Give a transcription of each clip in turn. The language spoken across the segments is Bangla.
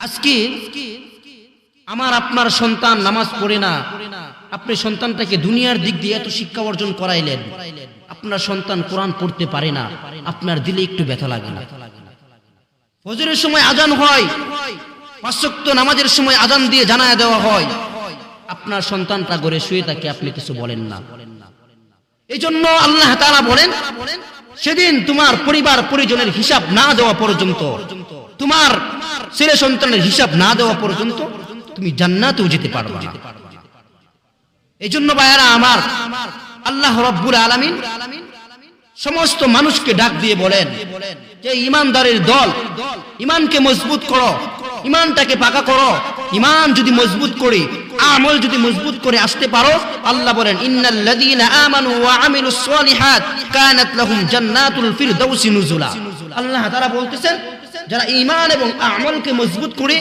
আজকে আমার আপনার সন্তান নামাজ পড়ে না, আপনি সন্তানটাকে দুনিয়ার দিক দিয়ে এত শিক্ষা অর্জন করাইলেন, আপনার সন্তান কোরআন পড়তে পারে না, আপনার দিলে একটু ব্যথা লাগে না। ফজরের সময় আজান হয়, পাঁচশক্ত নামাজের সময় আজান দিয়ে জানায় দেওয়া হয়, আপনার সন্তানটা গড়ে শুয়ে তাকে আপনি কিছু বলেন না। এই জন্য আল্লাহ তারা বলেন, সেদিন তোমার পরিবার পরিজনের হিসাব না দেওয়া পর্যন্ত তোমার ছেলে সন্তানের হিসাব না দেওয়া পর্যন্ত তুমি জান্নাতেও যেতে পারবে না। এই জন্য ভাইয়ারা আমার আল্লাহ রব্বুল আলামিন সমস্ত মানুষকে ডাক দিয়ে বলেন যে ইমানদারের দল, ইমানকে মজবুত করো, ইমানটাকে পাকা করো, ইমান যদি মজবুত করে, আমল যদি মজবুত করে আসতে পারো, আল্লাহ বলেন, ইন্নাল্লাযীনা আমানু ওয়া আমিলুস সলিহাত কানাত লাহুম জান্নাতুল ফিরদাউসি নুজুলা। আল্লাহ তাআলা বলতেছেন যারা ইমান এবং আমলকে মজবুত করে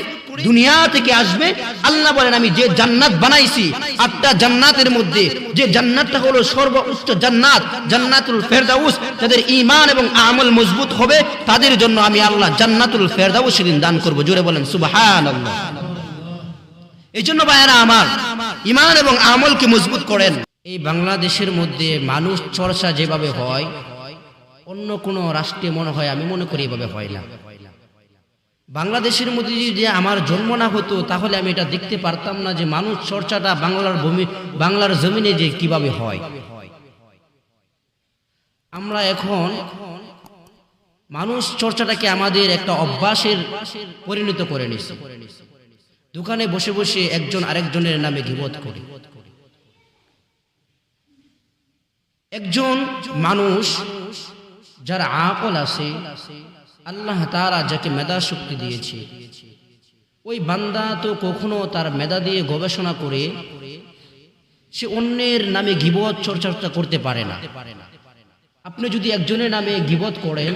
দুনিয়া থেকে আসবে, আল্লাহ বলেন, আমি যে জান্নাত বানাইছি, আটটা জান্নাতের মধ্যে, যে জান্নাতটা হলো সর্বোচ্চ জান্নাত, জান্নাতুল ফেরদাউস, যাদের ইমান এবং আমল মজবুত হবে, তাদের জন্য আমি আল্লাহ জান্নাতুল ফেরদাউস সেদিন দান করব। জোরে বলেন, সুবহানাল্লাহ। এই জন্য ভাইয়েরা আমার ইমান এবং আমলকে মজবুত করেন। এই বাংলাদেশের মধ্যে মানুষ চর্চা যেভাবে হয়, অন্য কোনো রাষ্ট্রে মনে হয়, আমি মনে করি এভাবে হয় না। বাংলাদেশের মধ্যে যদি আমার জন্ম না হতো, তাহলে আমি এটা দেখতে পারতাম না যে মানুষ চর্চাটা বাংলার ভূমি, বাংলার জমিনে যে কীভাবে হয়। আমরা এখন মানুষ চর্চাটাকে আমাদের একটা অভ্যাসের পরিণত করে নিছি দোকানে বসে বসে একজন আরেকজনের নামে গিবত করে। একজন মানুষ যারা আকল আছে আল্লাহ তারা যাকে মেধা শক্তি দিয়েছে। ওই বান্দা তো কখনো তার মেধা দিয়ে গবেষণা করে সে অন্যের নামে গিবত চর্চা করতে পারে না। আপনি যদি একজনের নামে গিবত করেন,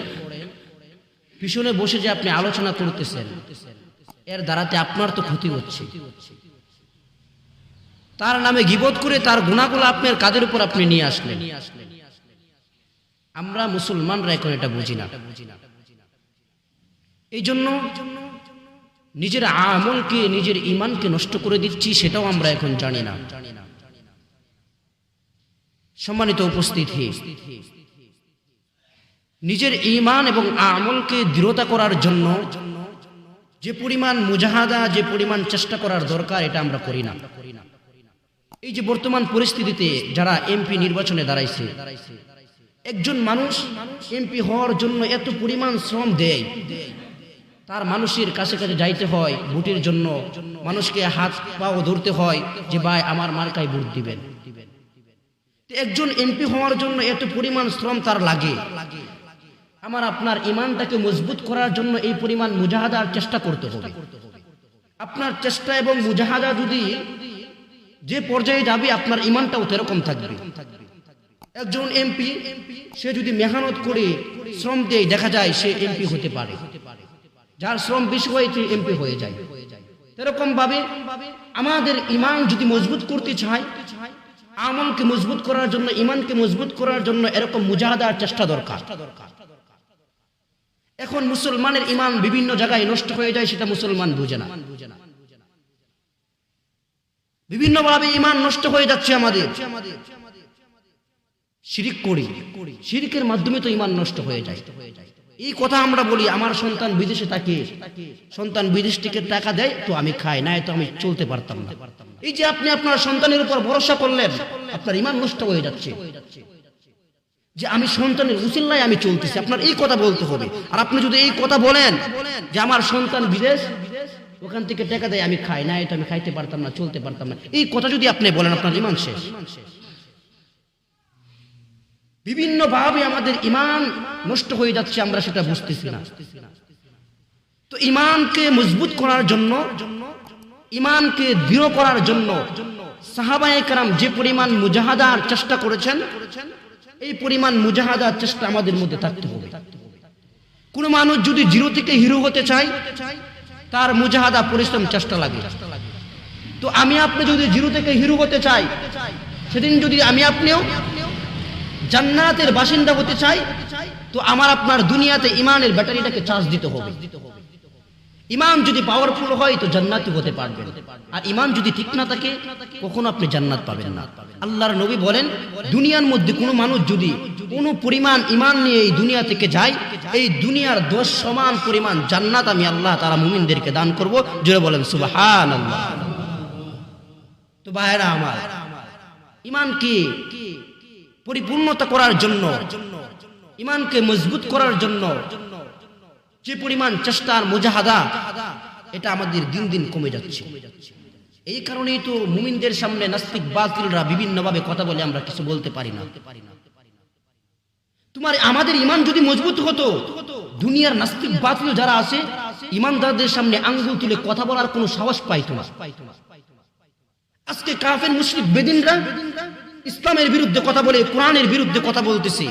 পিছনে বসে যে আপনি আলোচনা করতেছেন, এর দ্বারাতে আপনার তো ক্ষতি হচ্ছে। তার নামে গিবত করে তার গুণাগুলো আপনার কাদের উপর আপনি নিয়ে আসলেন? আমরা মুসলমানরা এখন এটা বুঝি না। এই জন্য নিজের আমলকে, নিজের ইমানকে নষ্ট করে দিচ্ছি, সেটাও আমরা এখন জানি না। সম্মানিত উপস্থিতি, নিজের ইমান এবং আমলকে দৃঢ়তা করার জন্য যে পরিমাণ মুজাহাদা, যে পরিমাণ চেষ্টা করার দরকার, এটা আমরা করি না। এই যে বর্তমান পরিস্থিতিতে যারা এমপি নির্বাচনে দাঁড়াইছে, একজন মানুষ এমপি হওয়ার জন্য এত পরিমাণ শ্রম দেয় তার মানুষের কাছে কাছে যাইতে হয় ভোটের জন্য। মানুষকে হাত পাও ধরতে হয় যে, ভাই, আমার মার্কায় ভোট দিবেন। একজন এমপি হওয়ার জন্য এত পরিমাণ শ্রম তার লাগে। আমার আপনার ইমানটাকে মজবুত করার জন্য এই পরিমাণ মুজাহাদার চেষ্টা করতে হবে। আপনার চেষ্টা এবং মুজাহাদা যদি যে পর্যায়ে যাবে, আপনার ইমানটাও সেরকম থাকবে। একজন এমপি, সে যদি মেহনত করে শ্রম দেয়, দেখা যায় সে এমপি হতে পারে। যার শ্রম বেশি হয়েছে এমপি হয়ে যায়। এরকম ভাবে আমাদের ইমান যদি মজবুত করতে চায়, আমলকে মজবুত করার জন্য ইমানকে মজবুত করার জন্য এরকম মুজাহাদার চেষ্টা দরকার। এখন মুসলমানের ইমান বিভিন্ন জায়গায় নষ্ট হয়ে যায়, সেটা মুসলমান বুঝে না। বিভিন্নভাবে ইমান নষ্ট হয়ে যাচ্ছে আমাদের। শিরিক করি। শিরিকের মাধ্যমে তো ইমান নষ্ট হয়ে যায়। এই কথা আমরা বলি, আমার সন্তান বিদেশে থাকে। সন্তান বিদেশ থেকে টাকা দেয়, তো আমি খাই, না তো আমি চলতে পারতাম না। এই যে আপনি আপনার সন্তানের উপর ভরসা করলেন, আপনার ইমান নষ্ট হয়ে যাচ্ছে। যে আমি সন্তানের উচিল্লায় আমি চলতেছি, আপনার এই কথা বলতে হবে। আর আপনি যদি এই কথা বলেন যে আমার সন্তান বিদেশ, ওখান থেকে টাকা দেয়, আমি খাই, না এটা আমি খাইতে পারতাম না, চলতে পারতাম না। এই কথা যদি আপনি বলেন, আপনার ইমান শেষ। বিভিন্ন ভাবে আমাদের ইমান নষ্ট হয়ে যাচ্ছে, আমরা সেটা বুঝতেছি না। তো ইমানকে মজবুত করার জন্য ইমানকে দৃঢ় করার জন্য সাহাবায়ে কারাম যে পরিমাণ মুজাহাদার চেষ্টা করেছেন, এই পরিমাণ মুজাহাদার চেষ্টা আমাদের মধ্যে থাকতে হবে। কোন মানুষ যদি জিরো থেকে হিরো হতে চায়, তার মুজাহাদা পরিশ্রম চেষ্টা লাগে। তো আমি আপনি যদি জিরো থেকে হিরো হতে চাই, সেদিন যদি আমি আপনিও জান্নাতের বাসিন্দা হতে চাই, তো আমার আপনার দুনিয়াতে ইমানের ব্যাটারিটাকে চার্জ দিতে হবে। ইমান যদি পাওয়ারফুল হয়, তো জান্নাতি হতে পারবেন। আর ইমান যদি ঠিক না থাকে, কখনো আপনি জান্নাত পাবেন না। আল্লাহর নবী বলেন, দুনিয়ার মধ্যে কোনো মানুষ যদি কোনো পরিমাণ ইমান নিয়ে এই দুনিয়া থেকে যায়, এই দুনিয়ার দশ সমান পরিমাণ জান্নাত আমি আল্লাহ তারা মুমিনদেরকে দান করব। জোরে বলেন সুবাহান তো ভাইরা আমার, ইমান কি? পরিপূর্ণতা করার জন্য, ইমানকে মজবুত করার জন্য, যে পরিমাণ চেষ্টার মুজাহাদা, এটা আমাদের দিন দিন কমে যাচ্ছে। এই কারণেই তো মুমিনদের সামনে নাস্তিক বাতিলরা বিভিন্নভাবে কথা বলে আমরা কিছু বলতে পারি না। তোমার আমাদের ইমান যদি মজবুত হতো, দুনিয়ার নাস্তিক বাতিল যারা আছে, ইমানদারদের সামনে আঙ্গুল তুলে কথা বলার কোনো সাহস পাইতো না। আজকে কাফের, মুশরিক, বেদিনরা ইসলামের বিরুদ্ধে কথা বলে, কোরআনের বিরুদ্ধে কথা বলতেছে।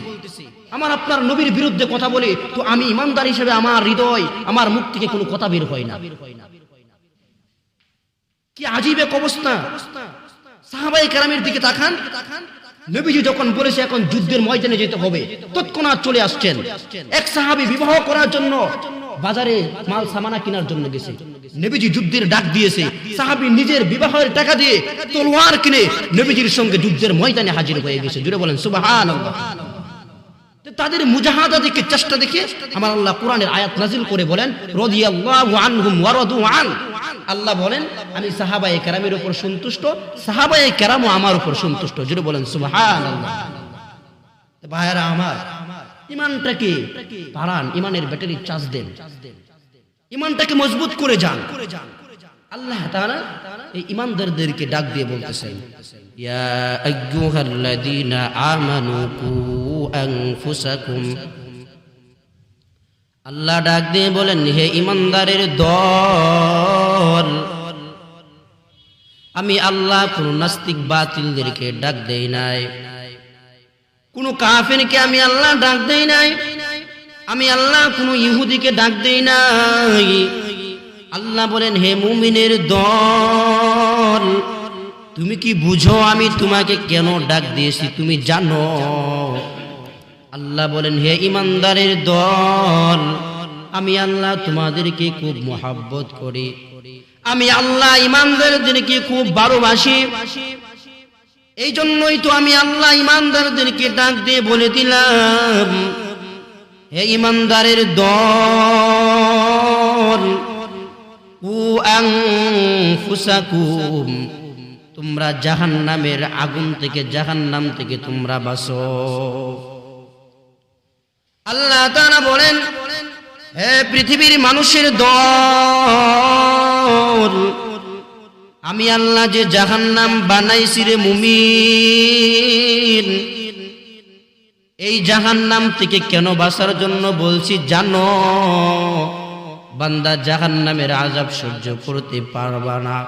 আমার আপনার নবীর বিরুদ্ধে কথা বলে, তো আমি ইমানদার হিসেবে আমার হৃদয়, আমার মুখ থেকে কোনো কথা বের হয় না। কি আজীব এক অবস্থা। সাহাবাই কেরামের দিকে তাকান তাকান। নবীজি যখন বলেছে, এখন যুদ্ধের ময়দানে যেতে হবে, তৎক্ষণাৎ চলে আসছেন। এক সাহাবী বিবাহ করার জন্য বাজারে মাল, সামানা কেনার জন্য গেছে। নবীজি যুদ্ধের ডাক দিয়েছে। সাহাবী নিজের বিবাহের টাকা দিয়ে তলোয়ার কিনে নবীজির সঙ্গে যুদ্ধের ময়দানে হাজির হয়ে গেছে। জুড়ে বলেন, সুবহানাল্লাহ। তাদের মুজাহাদা দেখে, চেষ্টা দেখে আমার আল্লাহ কোরআনের আয়াত নাজিল করে বলেন, রাদিয়াল্লাহু আনহুম ওয়া রাদু আন। আল্লাহ বলেন, আমি সাহাবায়ে কেরামের উপর সন্তুষ্ট, সাহাবায়ে কেরামও আমার উপর সন্তুষ্ট। জুড়ে বলেন, সুবহানাল্লাহ। তো ভাইরা আমার ইমানটাকে বাড়ান ইমানের ব্যাটারি চার্জ দেন। ইমানটাকে মজবুত করে যান। আল্লাহ তাআলা এই ইমানদারদেরকে ডাক দিয়ে বলতেছেন আল্লাহ ডাক দিয়ে বলেন, হে ইমানদারের দল আমি আল্লাহ কোন নাস্তিক বাতিলদেরকে ডাক দেই নাই। কোন কাফেরকে আমি আল্লাহ ডাক দেই নাই। আমি আল্লাহ কোন ইহুদিকে ডাক দেই নাই। আল্লাহ বলেন, হে মুমিনের দল, তুমি কি বুঝো আমি তোমাকে কেন ডাক দিয়েছি? তুমি জানো? আল্লাহ বলেন, হে ইমানদারের দল আমি আল্লাহ তোমাদেরকে খুব মোহাব্বত করি। আমি আল্লাহ ইমানদারদেরকে খুব ভালোবাসি। এই জন্যই তো আমি আল্লাহ ইমানদারদেরকে ডাক দিয়ে বলে দিলাম, হে ইমানদারের দল তোমরা জাহান্নামের আগুন থেকে জাহান্নাম থেকে তোমরা বাসো আল্লাহ তারা বলেন হে পৃথিবীর মানুষের দল, আমি আল্লাহ যে জাহান্নাম বানাইছি রে মুমিন। এই জাহান্নাম থেকে কেন বাঁচার জন্য বলছি, জানো, বান্দা জাহান্নামের আজাব সহ্য করতে পারবা না।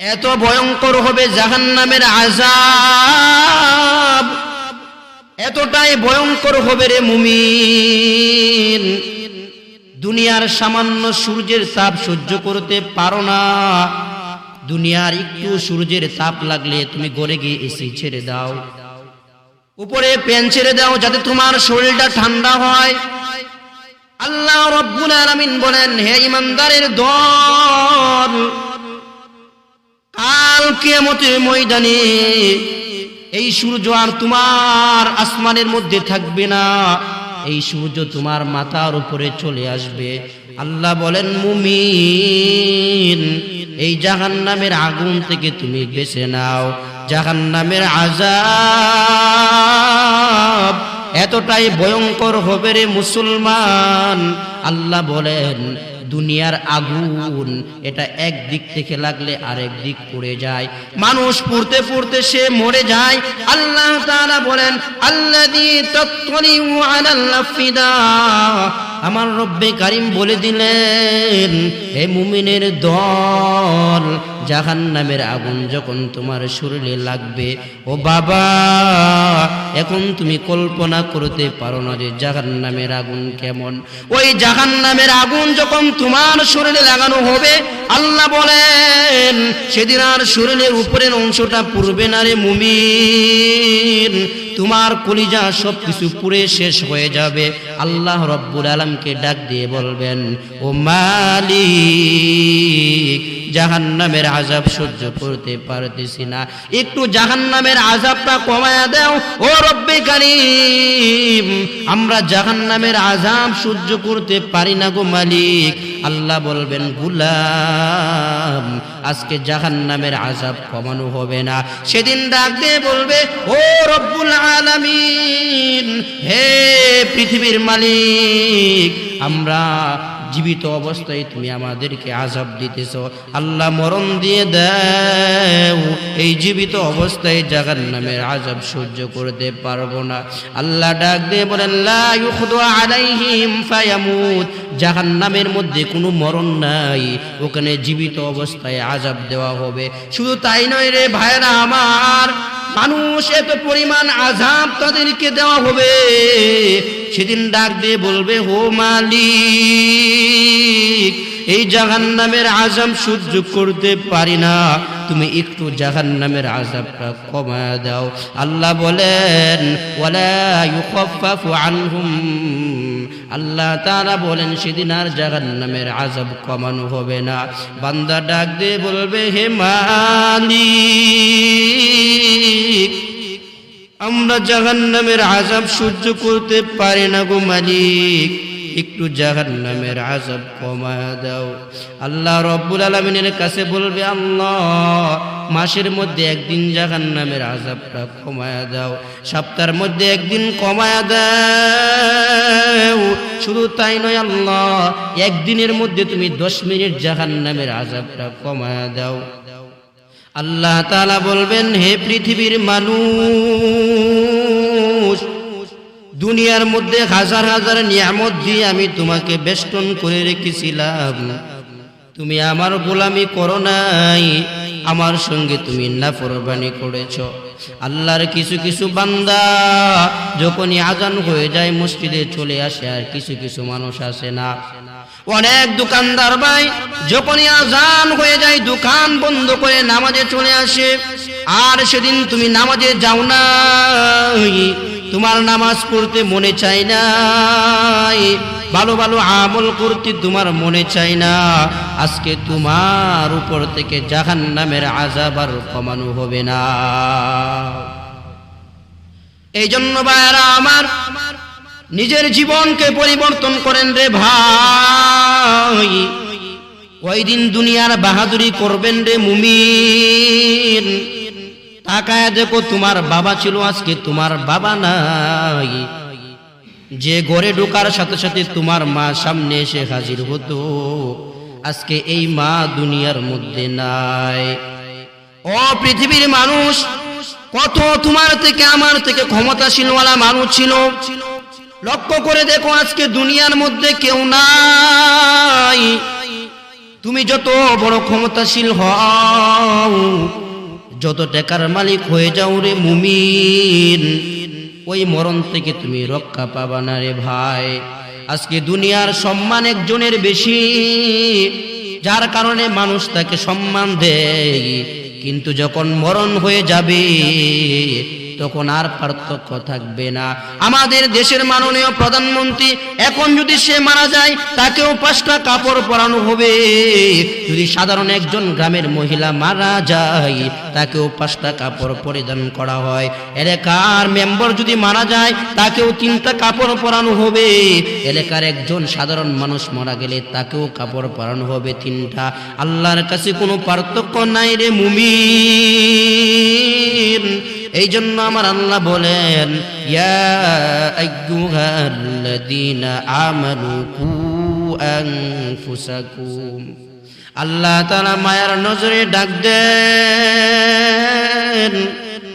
এত ভয়ঙ্কর হবে জাহান্নামের আজাব এতটাই ভয়ঙ্কর হবে রে মুমিন। দুনিয়ার সামান্য সূর্যের তাপ সহ্য করতে পারো না। দুনিয়ার একটু সূর্যের তাপ লাগলে তুমি গড়ে গিয়ে এসি ছেড়ে দাও। উপরে প্যান ছেড়ে দাও যাতে তোমার শরীরটা ঠান্ডা হয়। আল্লাহ রব্বুল আলামিন বলেন, হে ইমানদারের দল, কাল কিয়ামতের ময়দানে এই সূর্য আর তোমার আসমানের মধ্যে থাকবে না। এই সূর্য তোমার মাথার উপরে চলে আসবে। আল্লাহ বলেন, মুমিন, এই জাহান নামের আগুন থেকে তুমি বেছে নাও। জাহান নামের আজাব এতটাই ভয়ঙ্কর হবে রে মুসলমান। আল্লাহ বলেন দুনিয়ার আগুন, এটা এক দিক থেকে লাগলে আরেক দিক পড়ে যায়। মানুষ পড়তে পড়তে সে মরে যায়। আল্লাহ তাআলা বলেন, আল্লাযী তাত্তালিউ আলাল আফিদা। আমার রব্বে কারিম বলে দিলেন, হে মুমিনের দল, জাহান্নামের আগুন যখন তোমার শরীরে লাগবে, ও বাবা, এখন তুমি কল্পনা করতে পারো না যে জাহান্নামের আগুন কেমন। ওই জাহান্নামের আগুন যখন তোমার শরীরে লাগানো হবে, আল্লাহ বলেন, সেদিন আর শরীরের উপরের অংশটা পড়বে না রে মুমিন। তোমার কলিজা সব কিছু পুরে শেষ হয়ে যাবে। আল্লাহ রব্বুল আলমকে ডাক দিয়ে বলবেন, ও মালিক জাহান্নামের আজাব সহ্য করতে পারতেছি না। একটু জাহান্নামের আজাবটা কমায়া দাও, ও রব্বে কারিম। আমরা জাহান্নামের আজাব সহ্য করতে পারি না গো মালিক। আল্লাহ বলবেন, গুলাম, আজকে জাহান্নামের আজাব কমানো হবে না। সেদিন ডাক দিয়ে বলবে, ও রব্বুল আলামিন, হে পৃথিবীর মালিক, আমরা জীবিত অবস্থায় তুমি আমাদেরকে আজাব দিতেছ। আল্লাহ মরণ দিয়ে দেও। এই জীবিত অবস্থায় জাগার নামের আজাব সহ্য করতে পারব না। আল্লাহ ডাক দিয়ে বলেন জাহান্নামের মধ্যে কোনো মরণ নাই। ওখানে জীবিত অবস্থায় আজাব দেওয়া হবে। শুধু তাই নয় রে ভাইরা আমার, মানুষ এত পরিমাণ আজাব তাদেরকে দেওয়া হবে। সেদিন ডাক দিয়ে বলবে হো মালিক, এই জাহান নামের আজাব সহ্য করতে পারি না। তুমি একটু জাহান নামের আজাবটা কমা দাও। আল্লাহ বলেন, ওয়ালা ইউখাফফাফু আনহুম আল্লাহ তারা বলেন, সেদিন আর জাহান নামের আজব কমানো হবে না। বান্দা ডাক দিয়ে বলবে, হে মালি আমরা জাহান নামের আজাব সহ্য করতে পারি না গো মালিক। একটু জাহান নামের আজাব কমা দাও। আল্লাহ রব্বুল আলমিনের কাছে বলবে, আল্লাহ, মাসের মধ্যে একদিন জাহান নামের আজাবটা কমায়া দাও। সপ্তাহের মধ্যে একদিন কমায়া দাও। শুধু তাই নয়, আল্লাহ, একদিনের মধ্যে তুমি দশ মিনিট জাহান নামের আজাবটা কমায়া দাও। আল্লাহ তালা বলবেন, হে পৃথিবীর মানুষ দুনিয়ার মধ্যে হাজার হাজার নিয়ামত দিয়ে আমি তোমাকে বেষ্টন করে রেখেছিলাম। তুমি আমার গোলামি করো নাই, আমার সঙ্গে তুমি নাফরবানি করেছ। আল্লাহর কিছু কিছু বান্দা যখনই আজান হয়ে যায়, মসজিদে চলে আসে আর কিছু কিছু মানুষ আসে না। অনেক দোকানদার ভাই যখনই আজান হয়ে যায়, দোকান বন্ধ করে নামাজে চলে আসে। আর সেদিন তুমি নামাজে যাও না তোমার নামাজ পড়তে মনে চাই না। ভালো ভালো আমল করতে তোমার মনে চাই না। আজকে তোমার উপর থেকে জাহান নামের আজাব আর কমানো হবে না। এই জন্য ভাইয়ারা আমার নিজের জীবনকে পরিবর্তন করেন রে ভাই। ওই দিন দুনিয়ার বাহাদুরি করবেন রে মুমিন। তাকায় দেখো তোমার বাবা ছিল আজকে, তোমার বাবা নাই। যে ঘরে ঢোকার সাথে সাথে তোমার মা সামনে এসে হাজির হতো। আজকে এই মা দুনিয়ার মধ্যে নাই। ও পৃথিবীর মানুষ, কত তোমার থেকে, আমার থেকে ক্ষমতাশীলওয়ালা মানুষ ছিল। লক্ষ্য করে দেখো আজকে দুনিয়ার মধ্যে কেউ নাই। তুমি যত বড় ক্ষমতাশীল হও যত টাকার মালিক হয়ে যাও রে মুমিন, ওই মরণ থেকে তুমি রক্ষা পাবা না রে ভাই। আজকে দুনিয়ার সম্মান একজনের বেশি, যার কারণে মানুষ তাকে সম্মান দেয়। কিন্তু যখন মরণ হয়ে যাবে তখন আর পার্থক্য থাকবে না। আমাদের দেশের মাননীয় প্রধানমন্ত্রী এখন যদি সে মারা যায়, তাকেও পাঁচটা কাপড় পরানো হবে। যদি সাধারণ একজন গ্রামের মহিলা মারা যায়, তাকেও পাঁচটা কাপড় পরিধান করা হয়। এলাকার মেম্বার যদি মারা যায়, তাকেও তিনটা কাপড় পরানো হবে। এলাকার একজন সাধারণ মানুষ মারা গেলে তাকেও কাপড় পরানো হবে তিনটা। আল্লাহর কাছে কোনো পার্থক্য নাই রে মুমিন। এই জন্য আমার আল্লাহ বলেন আল্লাহ তাআলা মায়ার নজরে ডাক দেন,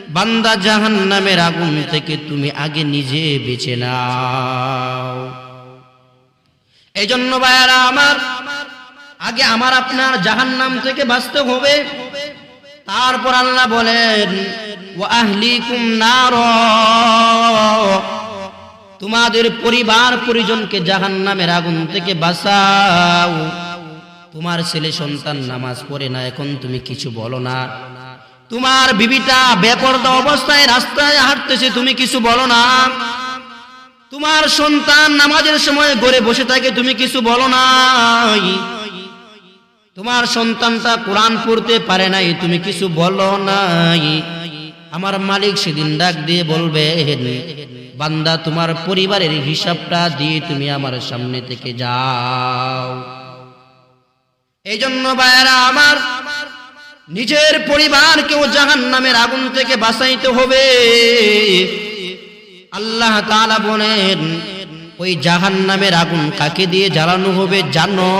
বান্দা জাহান্নামের আগুন থেকে তুমি আগে নিজে বেঁচে নাও। এই জন্য ভাইয়ারা আমার, আগে আমার আপনার জাহান্নাম থেকে বাঁচতে হবে। তারপর আল্লাহ বলেন তোমাদের পরিবার পরিজনকে জাহান নামের আগুন থেকে বাঁচাও। তোমার ছেলে সন্তান নামাজ পড়ে না, এখন তুমি কিছু বলো না। তোমার বিবিটা বেপরদা অবস্থায় রাস্তায় হাঁটতেছে, তুমি কিছু বলো না। তোমার সন্তান নামাজের সময় গড়ে বসে থাকে, তুমি কিছু বলো না তোমার সন্তানটা কোরআন পড়তে পারে নাই, তুমি কিছু বলো নাই। আমার মালিক সেদিন ডাক দিয়ে বলবে, বান্দা, তোমার পরিবারের হিসাবটা দিয়ে তুমি আমার সামনে থেকে যাও। এই জন্য বায়রা আমার নিজের পরিবারকেও জাহান নামের আগুন থেকে বাঁচাইতে হবে। আল্লাহ তাআলা বলেন, ওই জাহান নামের আগুন কাকে দিয়ে জ্বালানো হবে জানো?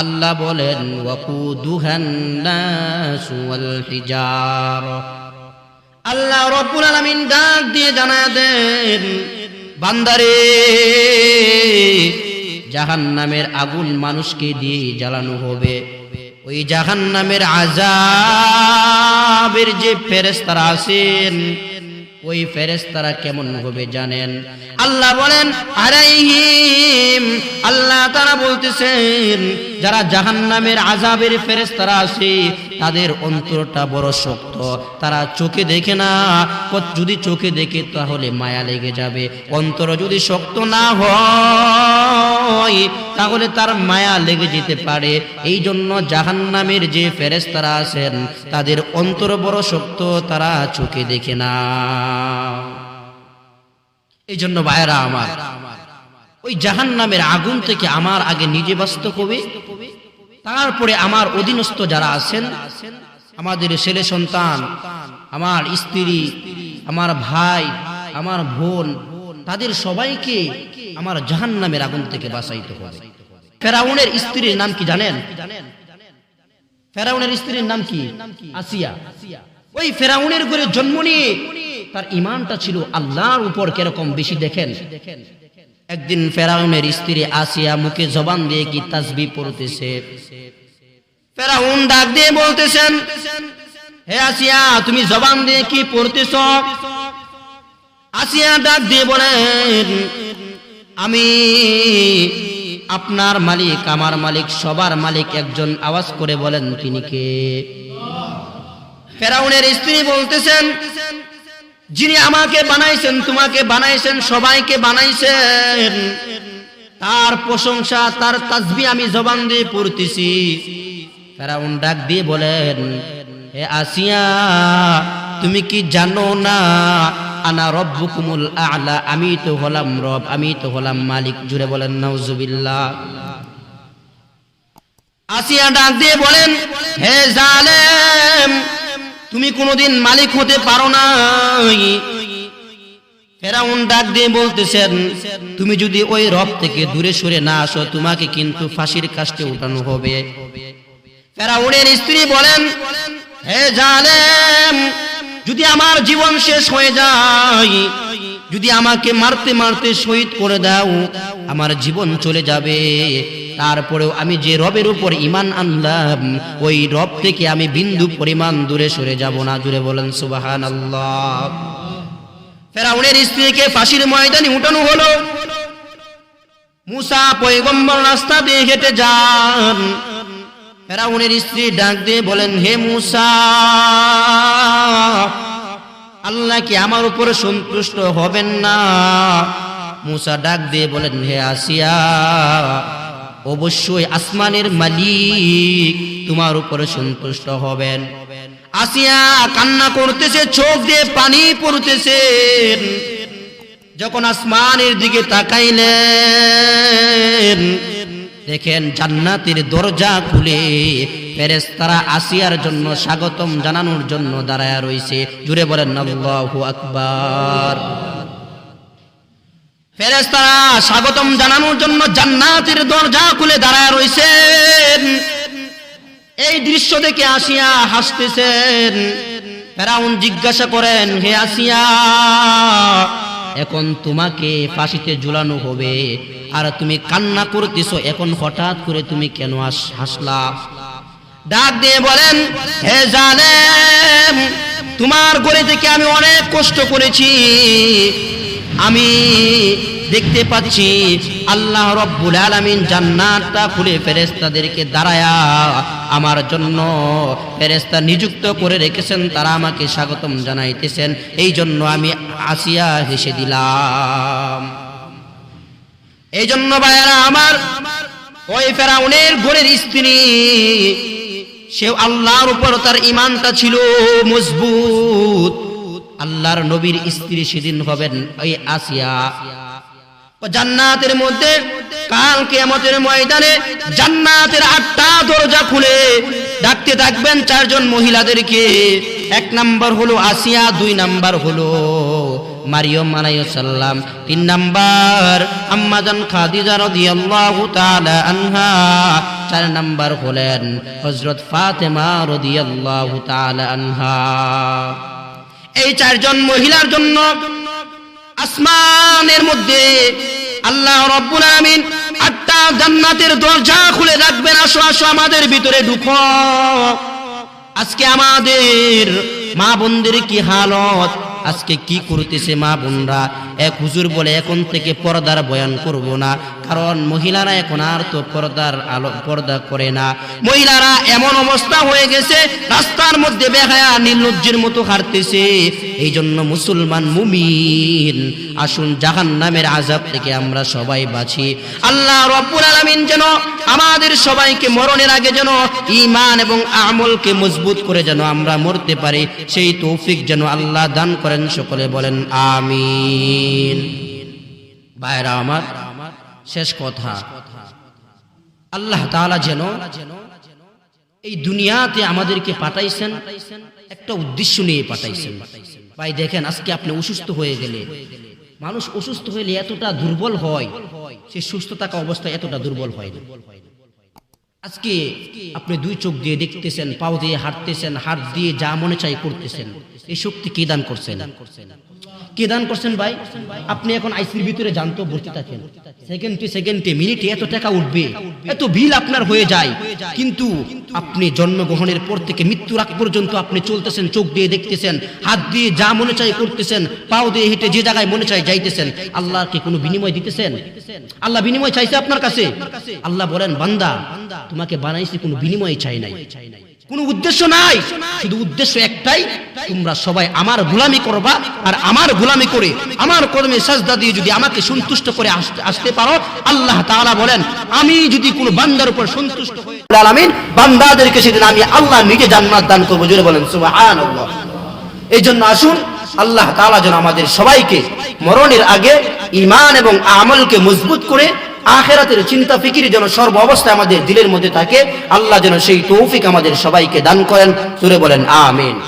আল্লাহ বলেন আল্লাহ রব্বুল আলামিন ডাক দিয়ে জানা দেন, বান্দারে জাহান নামের আগুন মানুষকে দিয়ে জ্বালানো হবে। ওই জাহান নামের আজাবের যে ফেরেস্তারা আছেন, ওই ফেরেস্তারা কেমন হবে জানেন? আল্লাহ বলেন, আলাইহিম। আল্লাহ তারা বলতেছেন যারা জাহান্নামের আজাবের ফেরেস্তারা আছে, তাদের অন্তরটা বড় শক্ত। তারা চোখে দেখে না যদি চোখে দেখে তাহলে মায়া লেগে যাবে। অন্তর যদি শক্ত না হয়, তাহলে তার মায়া লেগে যেতে পারে। এই জন্য জাহান্নামের যে ফেরেস্তারা আছেন, তাদের অন্তর বড় শক্ত, তারা চোখে দেখে না। এই জন্য ভাইরা আমার, ওই জাহান নামের আগুন থেকে আমার আগে নিজে বাঁচতে হবে। তারপরে আমার অধীনস্থ যারা আছেন, আমাদের ছেলে সন্তান, আমার স্ত্রী, আমার ভাই, আমার বোন, তাদের সবাইকে আমার জাহান নামের আগুন থেকে বাঁচাইতে হবে। ফেরাউনের স্ত্রীর নাম কি জানেন? ফেরাউনের স্ত্রীর নাম কি? আসিয়া। ওই ফেরাউনের ঘরে জন্ম নিয়ে তার ইমানটা ছিল আল্লাহর উপর কীরকম বেশি দেখেন? একদিন ফেরাউনের স্ত্রী আসিয়া মুখে জবান দিয়ে কি তাসবি পড়তেছে? ফেরাউন ডাক দিয়ে বলতেছেন, হে আসিয়া, তুমি জবান দিয়ে কি পড়তেছ? আসিয়া ডাক দিয়ে বলেন, আমি আপনার মালিক, আমার মালিক, সবার মালিক একজন আওয়াজ করে বলেন তিনি কে? ফেরাউনের স্ত্রী বলতেছেন যিনি আমাকে বানাইছেন, তোমাকে বানাইছেন, সবাইকে বানাইছেন। তার প্রশংসা, তার তাজবি আমি জবান দিয়ে পড়তেছি। ফেরাউন ডাক দিয়ে বলেন, হে আসিয়া, তুমি কি জানো না, আনা রব্বুকুমুল আলা? আমি তো হলাম রব, আমি তো হলাম মালিক। জুড়ে বলেন, নাউজুবিল্লাহ। আসিয়া ডাক দিয়ে বলেন, হে জালেম তুমি কোনোদিন মালিক হতে পারো নাই। ফেরাউন ডাক দিয়ে বলতেছেন, তুমি যদি ওই রব থেকে দূরে সরে না আসো, তোমাকে কিন্তু ফাঁসির কাস্টে উঠানো হবে। ফেরাউনের স্ত্রী বলেন, হে জালেম, যদি আমার জীবন শেষ হয়ে যায়, যদি আমাকে মারতে মারতে শহীদ করে দাও, আমার জীবন চলে যাবে। তারপরেও আমি যে রবের উপর ইমান আনলাম, ওই রব থেকে আমি বিন্দু পরিমাণ দূরে সরে যাব না। দূরে বলেন সুবাহান আল্লাহ ফেরাউনের স্ত্রীকে ফাঁসির ময়দানে উঠানো হলো। মুসা পয়গম্বর রাস্তা দিয়ে হেঁটে যান। ফেরাউনের স্ত্রী ডাক দিয়ে বলেন, হে মুসা, আল্লাহ কি আমার উপরে সন্তুষ্ট হবেন না? মুসা ডাক দিয়ে বলেন, হে আসিয়া অবশ্যই আসমানের মালিক তোমার উপরে সন্তুষ্ট হবেন। আসিয়া কান্না করতেছে, চোখ দিয়ে পানি পড়তেছে। যখন আসমানের দিকে তাকাইলেন, দেখেন জান্নাতের দরজা খুলে ফেরেশতারা আসিয়ার জন্য স্বাগতম জানানোর জন্য দাঁড়ায় রয়েছে জুড়ে বলেন, আল্লাহু আকবার। ফেরেশতারা স্বাগতম জানানোর জন্য জান্নাতের দরজা খুলে দাঁড়ায় রয়েছেন এই দৃশ্য দেখে আসিয়া হাসতেছেন। ফেরাউন জিজ্ঞাসা করেন, হে আসিয়া, এখন তোমাকে ফাঁসিতে ঝুলানো হবে। আর তুমি কান্না করতেছো, এখন হঠাৎ করে তুমি কেন হাস- হাসলা? ডাক দিয়ে বলেন, হে জানেম তোমার গড়ে থেকে আমি অনেক কষ্ট করেছি। আমি দেখতে পাচ্ছি আল্লাহ রব্বুল আলামিন জান্নাতটা খুলে ফেরেস্তাদেরকে দাঁড়ায়া আমার জন্য ফেরেশতা নিযুক্ত করে রেখেছেন, তারা আমাকে স্বাগতম জানাইতেছেন। এই জন্য আমি আসিয়া হেসে দিলাম। এই জন্য ভাইয়ারা আমার ওই ফেরাউনের ঘরের স্ত্রী সে আল্লাহর উপর তার ইমানটা ছিল মজবুত। আল্লাহর নবীর স্ত্রী সেদিন হবেন ওই আসিয়া। জান্নাতের মধ্যে, কাল কিয়ামতের ময়দানে জান্নাতের আটটা দরজা খুলে ডাকতে থাকবেন চারজন মহিলাদেরকে। এক নাম্বার হলো আসিয়া, দুই নাম্বার হলো আলাইসাল্লাম তিন নাম্বার খাদিজা আনহা। চার নাম্বার হলেন হযরত ফাতেমা রাদিয়াল্লাহু তাআলা আনহা। এই চারজন মহিলার জন্য আসমানের মধ্যে আল্লাহ রব্বুল আমিন আটটা জান্নাতের দরজা খুলে রাখবেন। আসো আসো, আমাদের ভিতরে ঢুকো। আজকে আমাদের মা বোনদের কি হালত? আজকে কি করতেছে মা বোনরা? এক হুজুর বলে, এখন থেকে পর্দার বয়ান করব না। কারণ মহিলারা এখন আর তো পর্দার আলো, পর্দা করে না। মহিলারা এমন অবস্থা হয়ে গেছে, রাস্তার মধ্যে বেহায়া নির্লজ্জের মতো হারতেছে এই জন্য মুসলমান মুমিন, আসুন জাহান নামের আজাব থেকে আমরা সবাই বাঁচি। আল্লাহ রব্বুল আলামিন যেন আমাদের সবাইকে মরণের আগে যেন ঈমান এবং আমলকে মজবুত করে যেন আমরা মরতে পারি, সেই তৌফিক যেন আল্লাহ দান করেন, সকলে বলেন শেষ কথা। আল্লাহ তাআলা যেন এই দুনিয়াতে আমাদেরকে পাঠাইছেন, একটা উদ্দেশ্য নিয়ে পাঠাইছেন। ভাই দেখেন, আজকে আপনি অসুস্থ হয়ে গেলে, মানুষ অসুস্থ হলে এতটা দুর্বল হয়, সে সুস্থ থাকা অবস্থায় এতটা দুর্বল হয় না। আজকে আপনি দুই চোখ দিয়ে দেখতেছেন, পাও দিয়ে হাঁটতেছেন, হাত দিয়ে যা মনে চাই করতেছেন, এই শক্তি কে দান করছেন? কে দান করছেন ভাই? আপনি এখন আইসির ভিতরে জানতো ভর্তি থাকেন। সেকেন্ডে সেকেন্ডে মিনিটে এত টাকা উঠবে, এত বিল আপনার হয়ে যায়। কিন্তু আপনি জন্মগ্রহণের পর থেকে মৃত্যুর আগ পর্যন্ত আপনি চলতেছেন, চোখ দিয়ে দেখতেছেন, হাত দিয়ে যা মনে চাই করতেছেন, পাও দিয়ে হেঁটে যে জায়গায় মনে চাই যাইতেছেন আল্লাহকে কোনো বিনিময় দিতেছেন? আল্লাহ বিনিময় চাইছে আপনার কাছে? আল্লাহ বলেন, বান্দা, তোমাকে বানাইছি কোনো বিনিময় চাই নাই। কোনো উদ্দেশ্য নাই। শুধু উদ্দেশ্য একটাই, তোমরা সবাই আমার গোলামি করবা আর আমার গোলামি করে আমার কর্মে সাজদা দিয়ে যদি আমাকে সন্তুষ্ট করে আসতে পারো, আল্লাহ তাআলা বলেন, আমি যদি কোনো বান্দার উপর সন্তুষ্ট হই আলামিন, বান্দাদেরকে সেদিন আমি আল্লাহ নিজে জান্নাত দান করব, জোরে বলেন, সুবহানাল্লাহ। এই জন্য আসুন, আল্লাহ তাআলা যেন আমাদের সবাইকে মরণের আগে ঈমান এবং আমলকে মজবুত করে আখেরাতের চিন্তা ফিকির যেন সর্ব অবস্থায় আমাদের দিলের মধ্যে থাকে, আল্লাহ যেন সেই তৌফিক আমাদের সবাইকে দান করেন। সুরে বলেন, আমিন।